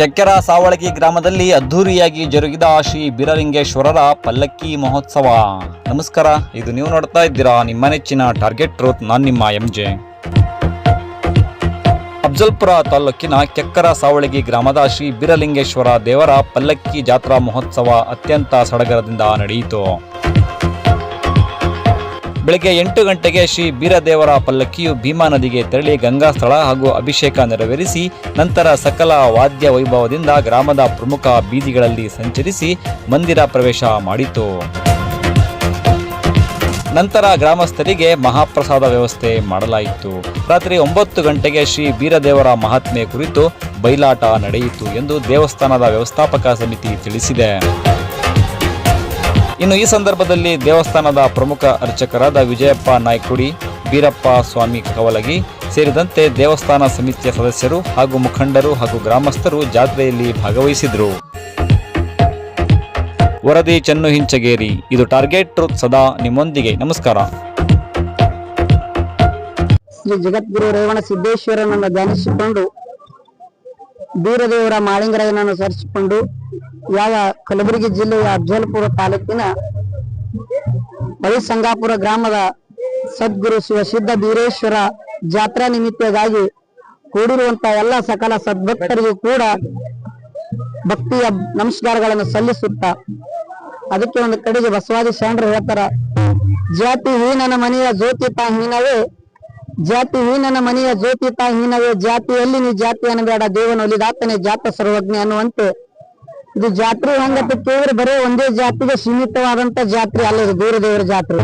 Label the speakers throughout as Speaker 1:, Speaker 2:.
Speaker 1: ಕೆಕ್ಕೆರ ಸಾವಳಗಿ ಗ್ರಾಮದಲ್ಲಿ ಅದ್ಧೂರಿಯಾಗಿ ಜರುಗಿದ ಶ್ರೀ ಬೀರಲಿಂಗೇಶ್ವರರ ಪಲ್ಲಕ್ಕಿ ಮಹೋತ್ಸವ. ನಮಸ್ಕಾರ, ಇದು ನೀವು ನೋಡ್ತಾ ಇದ್ದೀರಾ ನಿಮ್ಮ ನೆಚ್ಚಿನ ಟಾರ್ಗೆಟ್ ಟ್ರೂತ್, ನಾನು ನಿಮ್ಮ ಎಂ ಜೆ. ಅಫ್ಜಲ್ಪುರ ತಾಲೂಕಿನ ಕೆಕ್ಕರ ಸಾವಳಗಿ ಗ್ರಾಮದ ಶ್ರೀ ಬೀರಲಿಂಗೇಶ್ವರ ದೇವರ ಪಲ್ಲಕ್ಕಿ ಜಾತ್ರಾ ಮಹೋತ್ಸವ ಅತ್ಯಂತ ಸಡಗರದಿಂದ ನಡೆಯಿತು. ಬೆಳಗ್ಗೆ ಎಂಟು ಗಂಟೆಗೆ ಶ್ರೀ ಬೀರದೇವರ ಪಲ್ಲಕ್ಕಿಯು ಭೀಮಾ ನದಿಗೆ ತೆರಳಿ ಗಂಗಾ ಸ್ಥಳ ಹಾಗೂ ಅಭಿಷೇಕ ನೆರವೇರಿಸಿ, ನಂತರ ಸಕಲ ವಾದ್ಯ ವೈಭವದಿಂದ ಗ್ರಾಮದ ಪ್ರಮುಖ ಬೀದಿಗಳಲ್ಲಿ ಸಂಚರಿಸಿ ಮಂದಿರ ಪ್ರವೇಶ ಮಾಡಿತು. ನಂತರ ಗ್ರಾಮಸ್ಥರಿಗೆ ಮಹಾಪ್ರಸಾದ ವ್ಯವಸ್ಥೆ ಮಾಡಲಾಯಿತು. ರಾತ್ರಿ ಒಂಬತ್ತು ಗಂಟೆಗೆ ಶ್ರೀ ಬೀರದೇವರ ಮಹಾತ್ಮೆ ಕುರಿತು ಬಯಲಾಟ ನಡೆಯಿತು ಎಂದು ದೇವಸ್ಥಾನದ ವ್ಯವಸ್ಥಾಪಕ ಸಮಿತಿ ತಿಳಿಸಿದೆ. ಇನ್ನು ಈ ಸಂದರ್ಭದಲ್ಲಿ ದೇವಸ್ಥಾನದ ಪ್ರಮುಖ ಅರ್ಚಕರಾದ ವಿಜಯಪ್ಪ ನಾಯ್ಕುಡಿ, ಬೀರಪ್ಪ ಸ್ವಾಮಿ ಕವಲಗಿ ಸೇರಿದಂತೆ ದೇವಸ್ಥಾನ ಸಮಿತಿಯ ಸದಸ್ಯರು ಹಾಗೂ ಮುಖಂಡರು ಹಾಗೂ ಗ್ರಾಮಸ್ಥರು ಜಾತ್ರೆಯಲ್ಲಿ ಭಾಗವಹಿಸಿದರು. ವರದಿ ಚೆನ್ನು ಹಿಂಚಗೇರಿ, ಇದು ಟಾರ್ಗೆಟ್ ಟ್ರೂತ್ ಸದಾ ನಿಮ್ಮೊಂದಿಗೆ. ನಮಸ್ಕಾರ.
Speaker 2: ಶ್ರೀ ಜಗದ್ಗುರು ರೇವಣ ಸಿದ್ದೇಶ್ವರನನ್ನು ಧ್ಯಾನಿಸಿಕೊಂಡು, ಬೀರದೇವರ ಮಾಳಿಂಗರಾಯನನ್ನು ಸ್ಮರಿಸಿಕೊಂಡು ಯಾವ ಕಲಬುರಗಿ ಜಿಲ್ಲೆಯ ಅಫಜಲ್ಪುರ ತಾಲೂಕಿನ ಸಂಗಾಪುರ ಗ್ರಾಮದ ಸದ್ಗುರು ಶಿವಸಿದ್ಧ ಬೀರೇಶ್ವರ ಜಾತ್ರಾ ನಿಮಿತ್ತಗಾಗಿ ಕೂಡಿರುವಂತ ಎಲ್ಲ ಸಕಲ ಸದ್ಭಕ್ತರಿಗೂ ಕೂಡ ಭಕ್ತಿಯ ನಮಸ್ಕಾರಗಳನ್ನು ಸಲ್ಲಿಸುತ್ತ ಅದಕ್ಕೆ ಒಂದು ಕಡೆಗೆ ಬಸವಾದಿ ಶರಣರು ಹೇಳ್ತಾರ, ಜಾತಿ ಹೀನನ ಮನೆಯ ಜ್ಯೋತಿ ತಾ ಹೀನವೇ ಜಾತಿ ಹೀನನ ಮನೆಯ ಜ್ಯೋತಿ ತಾ ಹೀನವೇ ಜಾತಿಯಲ್ಲಿ ನೀ ಜಾತಿ ಅನ್ನಬೇಡ ದೇವನ ಒಲಿದಾತನೇ ಜಾತ ಸರ್ವಜ್ಞ ಅನ್ನುವಂತೆ ಇದು ಜಾತ್ರೆ ಹೆಂಗತಿ ಕೇಳಿದ್ರೆ ಬರೀ ಒಂದೇ ಜಾತಿಗೆ ಸೀಮಿತವಾದಂತ ಜಾತ್ರೆ, ಅಲ್ಲ ಇದು ದೇವರ ಜಾತ್ರೆ.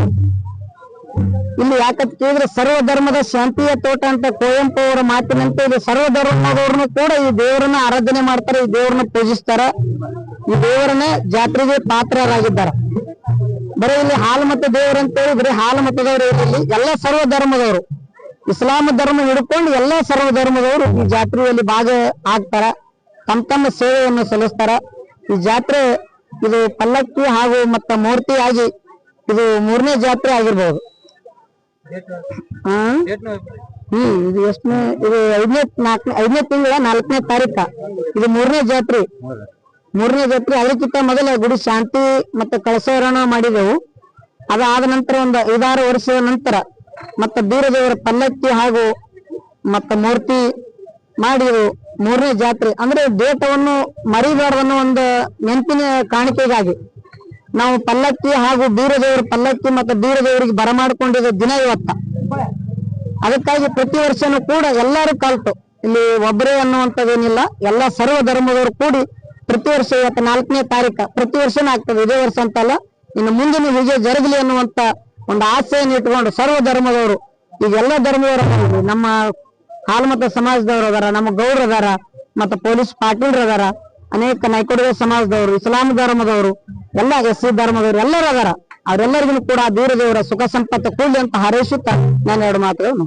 Speaker 2: ಇಲ್ಲಿ ಯಾಕಂತ ಕೇಳಿದ್ರೆ ಸರ್ವ ಧರ್ಮದ ಶಾಂತಿಯ ತೋಟ ಅಂತ ಕುವೆಂಪು ಅವರ ಮಾತಿನಂತೆ ಇದು ಸರ್ವ ಧರ್ಮದವ್ರನ್ನು ಕೂಡ ಈ ದೇವರನ್ನ ಆರಾಧನೆ ಮಾಡ್ತಾರೆ, ಈ ದೇವರನ್ನ ಪೂಜಿಸ್ತಾರ. ಈ ದೇವರನ್ನ ಜಾತ್ರೆಗೆ ಪಾತ್ರರಾಗಿದ್ದಾರೆ. ಬರೀ ಇಲ್ಲಿ ಹಾಲು ಮತ ದೇವರು ಅಂತೇಳಿ ಬರೀ ಹಾಲು ಮತದವರು ಇಲ್ಲಿ. ಎಲ್ಲ ಸರ್ವ ಧರ್ಮದವರು ಇಸ್ಲಾಂ ಧರ್ಮ ಹಿಡ್ಕೊಂಡು ಎಲ್ಲಾ ಸರ್ವ ಧರ್ಮದವರು ಈ ಜಾತ್ರೆಯಲ್ಲಿ ಭಾಗ ಆಗ್ತಾರ ತಮ್ಮ ತಮ್ಮ ಸೇವೆಯನ್ನು ಸಲ್ಲಿಸ್ತಾರ. ಈ ಜಾತ್ರೆ ಇದು ಪಲ್ಲಕ್ಕಿ ಹಾಗೂ ಮತ್ತ ಮೂರ್ತಿ ಆಗಿ ಇದು ಮೂರನೇ ಜಾತ್ರೆ ಆಗಿರ್ಬಹುದು ಹ್ಮ್, ಇದು ಎಷ್ಟನೇ, ಇದು ಐದನೇ ನಾಲ್ಕನೇ, ಐದನೇ ತಿಂಗಳ ನಾಲ್ಕನೇ ತಾರೀಕ ಇದು ಮೂರನೇ ಜಾತ್ರೆ. ಮೂರನೇ ಜಾತ್ರೆ ಅದಕ್ಕಿಂತ ಮೊದಲ ಗುಡಿ ಶಾಂತಿ ಮತ್ತೆ ಕಳಸವರಣ ಮಾಡಿದೆವು. ಅದಾದ ನಂತರ ಒಂದು ಐದಾರು ವರ್ಷದ ನಂತರ ಮತ್ತೆ ದೂರದೇವರ ಪಲ್ಲಕ್ಕಿ ಹಾಗೂ ಮತ್ತ ಮೂರ್ತಿ ಮಾಡಿ ಮೂರನೇ ಜಾತ್ರೆ. ಅಂದ್ರೆ ಡೇಟವನ್ನು ಮರಿಬಾರ್ದನ್ನೋ ಒಂದು ನೆನಪಿನ ಕಾಣಿಕೆಗಾಗಿ. ನಾವು ಪಲ್ಲಕ್ಕಿ ಹಾಗೂ ಬೀರದೇವರ ಪಲ್ಲಕ್ಕಿ ಮತ್ತು ಬೀರದೇವರಿಗೆ ಬರಮಾಡಿಕೊಂಡಿದ್ದ ದಿನ ಇವತ್ತ. ಅದಕ್ಕಾಗಿ ಪ್ರತಿ ವರ್ಷನೂ ಕೂಡ ಎಲ್ಲರೂ ಕಲ್ತು. ಇಲ್ಲಿ ಒಬ್ಬರೇ ಅನ್ನುವಂಥದ್ದೇನಿಲ್ಲ, ಎಲ್ಲ ಸರ್ವ ಧರ್ಮದವರು ಕೂಡಿ ಪ್ರತಿ ವರ್ಷ ಇವತ್ತು ನಾಲ್ಕನೇ ತಾರೀಕ. ಪ್ರತಿ ವರ್ಷನೂ ಆಗ್ತದೆ ಇದೇ ವರ್ಷ ಅಂತಲ್ಲ, ಇನ್ನು ಮುಂದಿನ ವಿಜಯ ಜರುಗಲಿ ಅನ್ನುವಂತ ಒಂದು ಆಸೆಯನ್ನು ಇಟ್ಕೊಂಡು ಸರ್ವ ಧರ್ಮದವರು, ಈಗ ಧರ್ಮದವರು ನಮ್ಮ ಹಾಲ್ಮತ ಸಮಾಜದವರು ಅದಾರ, ನಮ್ಮ ಗೌಡ್ರ ಅದಾರ, ಮತ್ತ ಪೊಲೀಸ್ ಪಾಟೀಲ್ರ ಅದಾರ, ಅನೇಕ ನೈಕೊಡುಗೆ ಸಮಾಜದವರು, ಇಸ್ಲಾಂ ಧರ್ಮದವರು, ಎಲ್ಲ ಎಸ್ ಸಿ ಧರ್ಮದವರು ಎಲ್ಲರೂ ಅದಾರ ಅವರೆಲ್ಲರಿಗೂ ಕೂಡ ದೂರದವರ ಸುಖ ಸಂಪತ್ತು ಕೂಡಲಿ ಅಂತ ಹಾರೈಸುತ್ತಾ ನಾನು ಎರಡು ಮಾತುಗಳು.